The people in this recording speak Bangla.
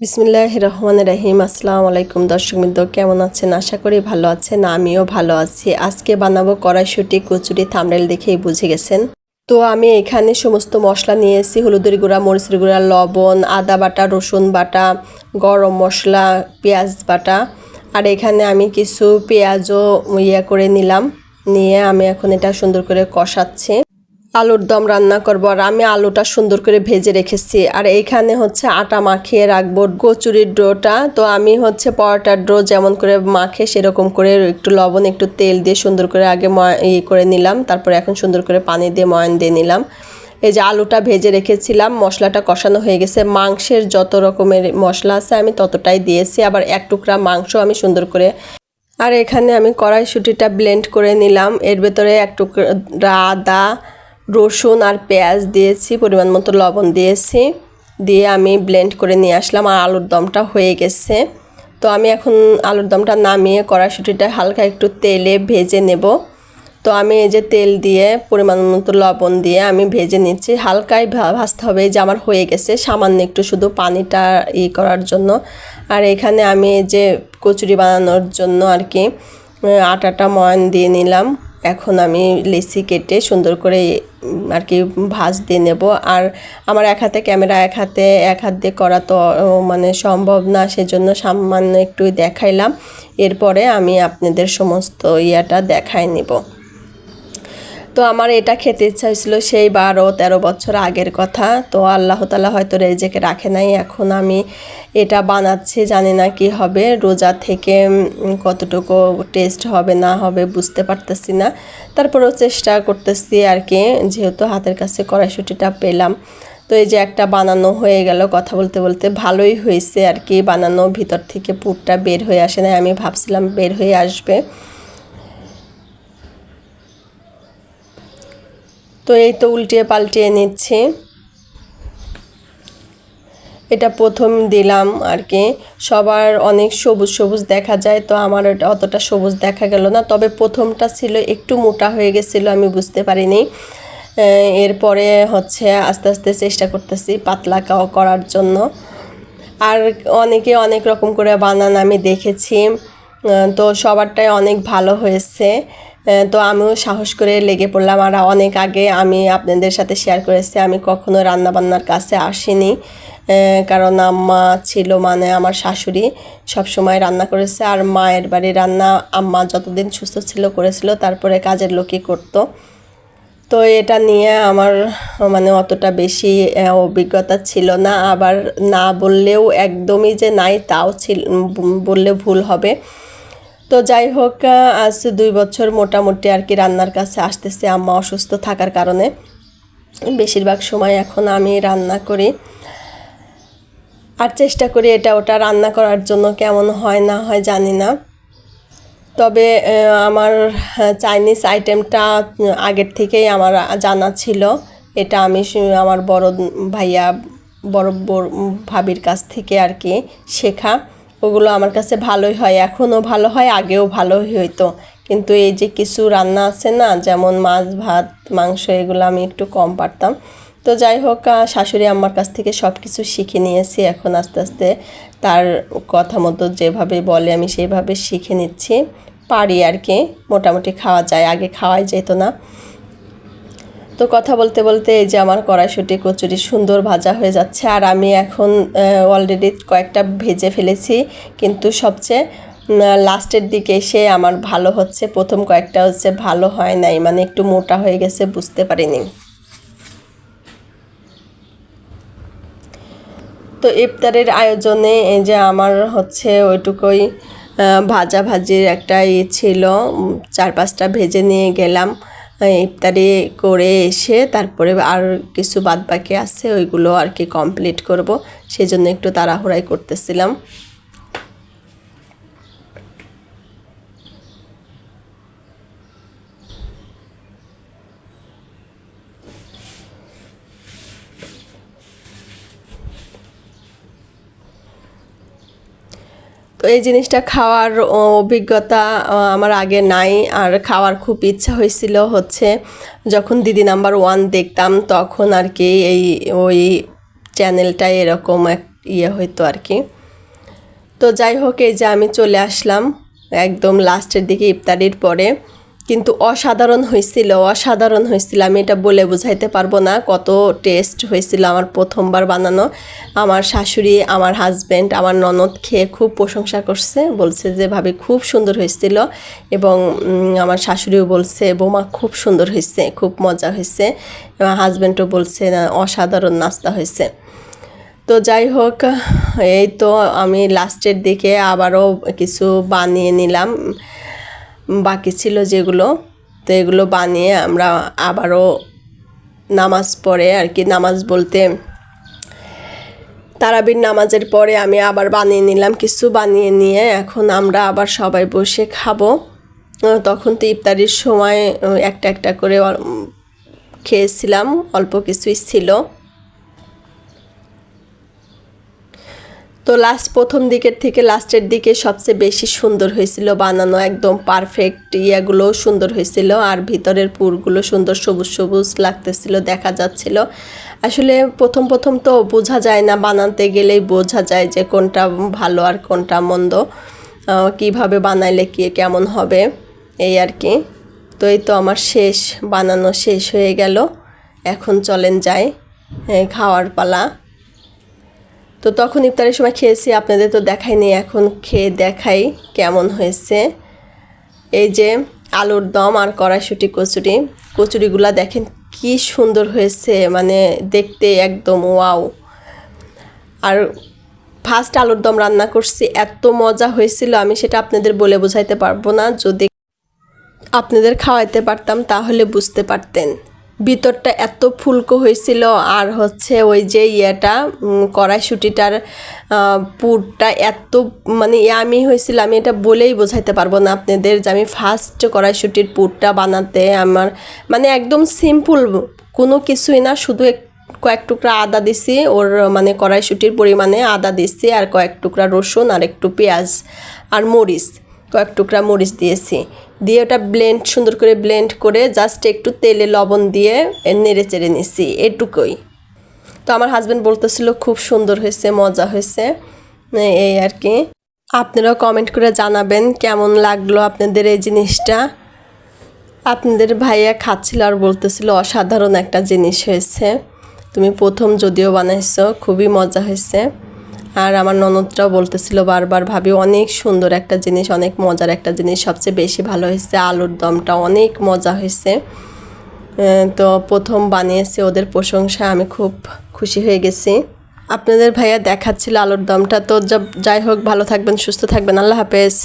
বিসমিল্লাহ রহমান রাহিম। আসসালামু আলাইকুম দর্শকবৃন্দ কেমন আছেন? আশা করি ভালো আছেন, আমিও ভালো আছি। আজকে বানাবো কড়াইশুটি, কচুরি থামড়েল দেখেই বুঝে গেছেন। তো আমি এখানে সমস্ত মশলা নিয়েছি, হলুদের গুঁড়া, মরিচের গুঁড়া, লবণ, আদা বাটা, রসুন বাটা, গরম মশলা, পেঁয়াজ বাটা। আর এখানে আমি কিছু পেঁয়াজও ইয়ে করে নিলাম। নিয়ে আমি এখন এটা সুন্দর করে কষাচ্ছি। আলুর দম রান্না করব আর আমি আলুটা সুন্দর করে ভেজে রেখেছি। আর এইখানে হচ্ছে আটা মাখিয়ে রাখব কচুরির ডোটা। তো আমি হচ্ছে পরোটার ডো যেমন করে মাখে সেরকম করে একটু লবণ, একটু তেল দিয়ে সুন্দর করে আগে ইয়ে করে নিলাম। তারপরে এখন সুন্দর করে পানি দিয়ে ময়ন দিয়ে নিলাম। এই যে আলুটা ভেজে রেখেছিলাম, মশলাটা কষানো হয়ে গেছে। মাংসের যত রকমের মশলা আছে আমি ততটাই দিয়েছি। আবার এক টুকরা মাংস আমি সুন্দর করে আর এখানে আমি কড়াইশুঁটিটা ব্লেন্ড করে নিলাম। এর ভেতরে এক টুকরা আদা রসুন আর পেঁয়াজ দিয়েছি, পরিমাণ মতো লবণ দিয়েছি, দিয়ে আমি ব্লেন্ড করে নিয়ে আসলাম আর আলুর দমটা হয়ে গেছে। তো আমি এখন আলুর দমটা নামিয়ে কড়াইশুঁটিটা হালকা একটু তেলে ভেজে নেব। তো আমি এই যে তেল দিয়ে পরিমাণ মতো লবণ দিয়ে আমি ভেজে নিচ্ছি। হালকাই ভাজতে হবে যে আমার হয়ে গেছে, সামান্য একটু শুধু পানিটা ই করার জন্য। আর এখানে আমি যে কচুরি বানানোর জন্য আর কি, আটাটা ময়ন দিয়ে নিলাম। এখন আমি লেসি কেটে সুন্দর করে আর কি ভাজ দিয়ে নেব। আর আমার এক হাতে ক্যামেরা, এক হাতে, এক হাত দিয়ে করা তো মানে সম্ভব না, সেজন্য সামান্য একটু দেখাইলাম। এরপরে আমি আপনাদের সমস্ত ইয়াটা দেখায় নেব। তো আমার এটা খেতে ইচ্ছা হয়েছিল সেই বারো, তেরো বছর আগের কথা। তো আল্লাহ তালা হয়তো রেজেকে রাখে নাই। এখন আমি এটা বানাচ্ছি, জানি না কি হবে। রোজা থেকে কতটুকু টেস্ট হবে, না হবে, বুঝতে পারতেছি না। তারপরেও চেষ্টা করতেছি আর কি, যেহেতু হাতের কাছে কড়াইশুটিটা পেলাম। তো এই যে একটা বানানো হয়ে গেল, কথা বলতে বলতে ভালোই হয়েছে আর কি। বানানো ভিতর থেকে পুরটা বের হয়ে আসে না আমি ভাবছিলাম বের হয়ে আসবে। তো এই তো উল্টিয়ে পাল্টিয়ে নিচ্ছি। এটা প্রথম দিলাম আর কি। সবার অনেক সবুজ সবুজ দেখা যায়, তো আমার ওটা অতটা সবুজ দেখা গেল না। তবে প্রথমটা ছিল একটু মোটা হয়ে গেছিল, আমি বুঝতে পারিনি। এরপরে হচ্ছে আস্তে আস্তে চেষ্টা করতেছি পাতলা করার জন্য। আর অনেকে অনেক রকম করে বানান আমি দেখেছি। তো সবারটাই অনেক ভালো হয়েছে। তো আমিও সাহস করে লেগে পড়লাম। আর অনেক আগে আমি আপনাদের সাথে শেয়ার করেছি, আমি কখনো রান্নাবান্নার কাছে আসিনি। কারণ আম্মা ছিল মানে আমার শাশুড়ি সব সময় রান্না করেছে, আর মায়ের বাড়ি রান্না আম্মা যতদিন সুস্থ ছিল করেছিল, তারপরে কাজের লোকই করতো। তো এটা নিয়ে আমার মানে অতটা বেশি অভিজ্ঞতা ছিল না। আবার না বললেও একদমই যে নাই, তাও ছিল বললে ভুল হবে। তো যাই হোক আজ দুই বছর মোটামুটি আর কি রান্নার কাছে আসতেছে। আম্মা অসুস্থ থাকার কারণে। বেশিরভাগ সময় এখন আমি রান্না করি। আর চেষ্টা করি এটা ওটা রান্না করার জন্য কেমন হয়, না হয় জানি না। তবে আমার চাইনিজ আইটেমটা আগের থেকেই আমার জানা ছিল। এটা আমি আমার বড় ভাইয়া বড় ভাবির কাছ থেকে আর কি শেখা। ওগুলো আমার কাছে ভালোই হয়, এখনও ভালো হয়, আগেও ভালোই হইতো। কিন্তু এই যে কিছু রান্না আছে না, যেমন মাছ, ভাত, মাংস, এগুলো আমি একটু কম পারতাম। তো যাই হোক শাশুড়ি আমার কাছ থেকে সব কিছু শিখে নিয়েছি, এখন আস্তে আস্তে তার কথা মতো যেভাবে বলে আমি সেইভাবে শিখে নিচ্ছি। পারি আর কি, মোটামুটি খাওয়া যায়, আগে খাওয়াই যেত না। তো কথা বলতে বলতে এই যে আমার কড়াইশুটি কচুরি সুন্দর ভাজা হয়ে যাচ্ছে, আর আমি এখন অলরেডি কয়েকটা ভেজে ফেলেছি, কিন্তু সবচেয়ে লাস্টের দিকে এসে আমার ভালো হচ্ছে। প্রথম কয়েকটা হচ্ছে ভালো হয় নাই মানে একটু মোটা হয়ে গেছে, বুঝতে পারিনি। তো ইফতারের আয়োজনে এই যে আমার হচ্ছে ওইটুকুই ভাজা ভাজির একটা ই ছিল চার পাঁচটা ভেজে নিয়ে গেলাম। ইফতারি করে এসে তারপরে আর কিছু বাদ বাকি আছে, ওইগুলো আর কি কমপ্লিট করব। সেজন্য একটু তাড়াহুড়াই করতেছিলাম। এই জিনিসটা খাওয়ার অভিজ্ঞতা আমার আগে নাই। আর খাওয়ার খুব ইচ্ছা হয়েছিল হচ্ছে যখন দিদি নাম্বার ওয়ান দেখতাম তখন আর কি এই, ওই চ্যানেলটায় এরকম এক ইয়ে হইতো আর কি। তো যাই হোক, এই যে আমি চলে আসলাম একদম লাস্টের দিকে ইফতারির পরে। কিন্তু অসাধারণ হয়েছিল অসাধারণ হয়েছিল। আমি এটা বলে বুঝাইতে পারব না কত টেস্ট হয়েছিল আমার প্রথমবার বানানো। আমার শাশুড়ি, আমার হাজব্যান্ড আমার ননদ খেয়ে খুব প্রশংসা করছে, বলছে যে, ভাবি, খুব সুন্দর হয়েছিল। এবং আমার শাশুড়িও বলছে, বোমা, খুব সুন্দর হয়েছে, খুব মজা হয়েছে। হাজব্যান্ডও বলছে অসাধারণ নাস্তা হয়েছে। তো যাই হোক, এই তো আমি লাস্টের দিকে আবারও কিছু বানিয়ে নিলাম। বাকি ছিল যেগুলো, তো এগুলো বানিয়ে আমরা আবারও নামাজ পড়ে আর কি, নামাজ বলতে তারাবির নামাজের পরে আমি আবার বানিয়ে নিলাম, কিছু বানিয়ে নিয়ে এখন আমরা আবার সবাই বসে খাব। তখন তো ইফতারির সময় একটা একটা করে খেয়েছিলাম, অল্প কিছুই ছিল। তো লাস্ট প্রথম দিকের থেকে লাস্টের দিকে সবচেয়ে বেশি সুন্দর হয়েছিল বানানো, একদম পারফেক্ট ইয়াগুলোও সুন্দর হয়েছিল আর ভিতরের পুরগুলো সুন্দর সবুজ সবুজ লাগতেছিল, দেখা যাচ্ছিল। আসলে প্রথম প্রথম তো বোঝা যায় না, বানাতে গেলেই বোঝা যায় যে কোনটা ভালো আর কোনটা মন্দ। কীভাবে বানাইলে কি কেমন হবে, এই আর কি। তো এই তো আমার শেষ, বানানো শেষ হয়ে গেল। এখন চলেন যাই খাওয়ার পালা। তো তখন ইফতারের সময় খেয়েছি, আপনাদের তো দেখাইনি এখন, খেয়ে দেখাই কেমন হয়েছে। এই যে আলুর দম আর কড়াইশুটি কচুরি, কচুরিগুলা দেখেন কি সুন্দর হয়েছে মানে দেখতে একদম ওয়াও। আর ফার্স্ট আলুর দম রান্না করছি, এত মজা হয়েছিল, আমি সেটা আপনাদের বলে বোঝাইতে পারব না, যদি আপনাদের খাওয়াইতে পারতাম তাহলে বুঝতে পারতেন। ভিতরটা এত ফুলকো হয়েছিল, আর হচ্ছে ওই যে ইয়েটা কড়াইশুটিটার পুরটা এত মানে আমি হয়েছিল, আমি এটা বলেই বোঝাইতে পারব না আপনাদের যে আমি ফার্স্ট কড়াইশুটির পুরটা বানাতে আমার মানে একদম সিম্পল কোনো কিছুই না, শুধু কয়েক টুকরা আদা দিছি, ওর মানে কড়াইশুটির পরিমাণে আদা দিছি, আর কয়েক টুকরা রসুন, আর একটু পেঁয়াজ, আর মরিচ, কয়েক টুকরা মরিচ দিয়েছি। দিয়ে ওটা ব্লেন্ড সুন্দর করে ব্লেন্ড করে জাস্ট একটু তেলে লবণ দিয়ে নেড়ে চেড়ে নিছি, এটুকুই। তো আমার হাজব্যান্ড বলতেছিল, খুব সুন্দর হয়েছে, মজা হয়েছে। এই আর কি। আপনারাও কমেন্ট করে জানাবেন কেমন লাগল আপনাদের এই জিনিসটা। আপনাদের ভাইয়া খাচ্ছিল আর বলতেছিল, অসাধারণ একটা জিনিস হয়েছে। তুমি প্রথম যদিও বানাইছো, খুবই মজা হয়েছে। আর আমার ননদটাও বলতেছিল বারবার, ভাবি, অনেক সুন্দর একটা জিনিস, অনেক মজার একটা জিনিস, সবচেয়ে বেশি ভালো হয়েছে আলুর দমটা, অনেক মজা হয়েছে। তো প্রথম বানিয়েছে ওদের প্রশংসা আমি খুব খুশি হয়ে গেছি। আপনাদের ভাইয়া দেখাচ্ছিল আলুর দমটা, তো যাই হোক, ভালো থাকবেন, সুস্থ থাকবেন, আল্লাহ হাফেজ।